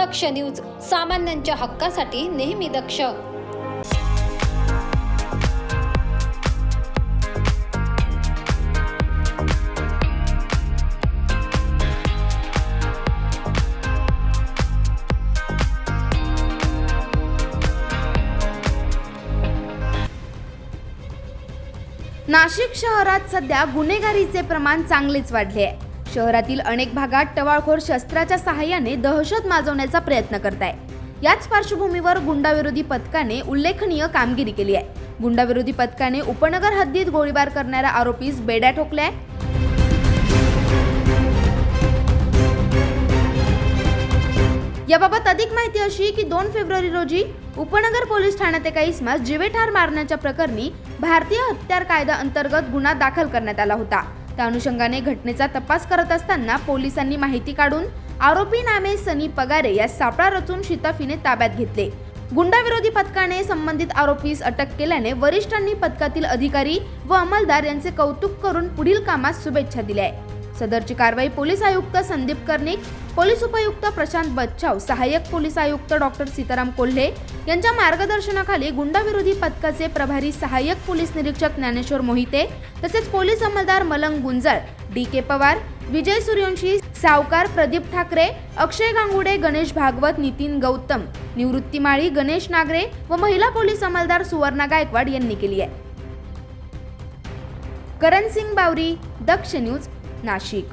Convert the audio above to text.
दक्ष news सामान्यांच्या हक्कासाठी नेहमी दक्ष. नाशिक शहरात सध्या गुन्हेगारीचे प्रमाण चांगलेच वाढले आहे. शहरातील अनेक भागात टवाळखोर शस्त्राच्या सहाय्याने दहशत माजवण्याचा प्रयत्न करत आहे याच पार्श्वभूमीवर गुंडाविरोधी पथकाने उल्लेखनीय कामगिरी केली आहे. गुंडाविरोधी पथकाने उपनगर हद्दीत गोळीबार करणाऱ्या आरोपीस बेड्या ठोकल्या आहे याबाबत अधिक माहिती अशी की दोन फेब्रुवारी रोजी उपनगर पोलीस ठाण्यात एका इसमास जीवेठार मारण्याच्या प्रकरणी भारतीय हत्यार कायदा अंतर्गत गुन्हा दाखल करण्यात आला होता. त्या अनुषंगाने घटनेचा तपास करत असताना पोलिसांनी माहिती काढून आरोपी नामे सनी पगारे या सापळा रचून शिताफीने ताब्यात घेतले. गुंडाविरोधी पथकाने संबंधित आरोपीस अटक केल्याने वरिष्ठांनी पथकातील अधिकारी व अंमलदार यांचे कौतुक करून पुढील कामास शुभेच्छा दिल्या आहे सदरची कारवाई पोलीस आयुक्त संदीप कर्णिक पोलीस उपायुक्त प्रशांत बच्छाव सहाय्यक पोलीस आयुक्त डॉक्टर सीताराम कोल्हे यांच्या मार्गदर्शनाखाली गुंडाविरोधी पथकाचे प्रभारी सहाय्यक पोलीस निरीक्षक ज्ञानेश्वर मोहिते तसेच पोलीस अंमलदार मलंग गुंजळ डी के पवार विजय सूर्यवंशी सावकार प्रदीप ठाकरे अक्षय गांगुडे गणेश भागवत नितीन गौतम निवृत्ती माळी गणेश नागरे व महिला पोलीस अंमलदार सुवर्णा गायकवाड यांनी केली आहे. करण सिंग बावरी दक्ष न्यूज नाशिक.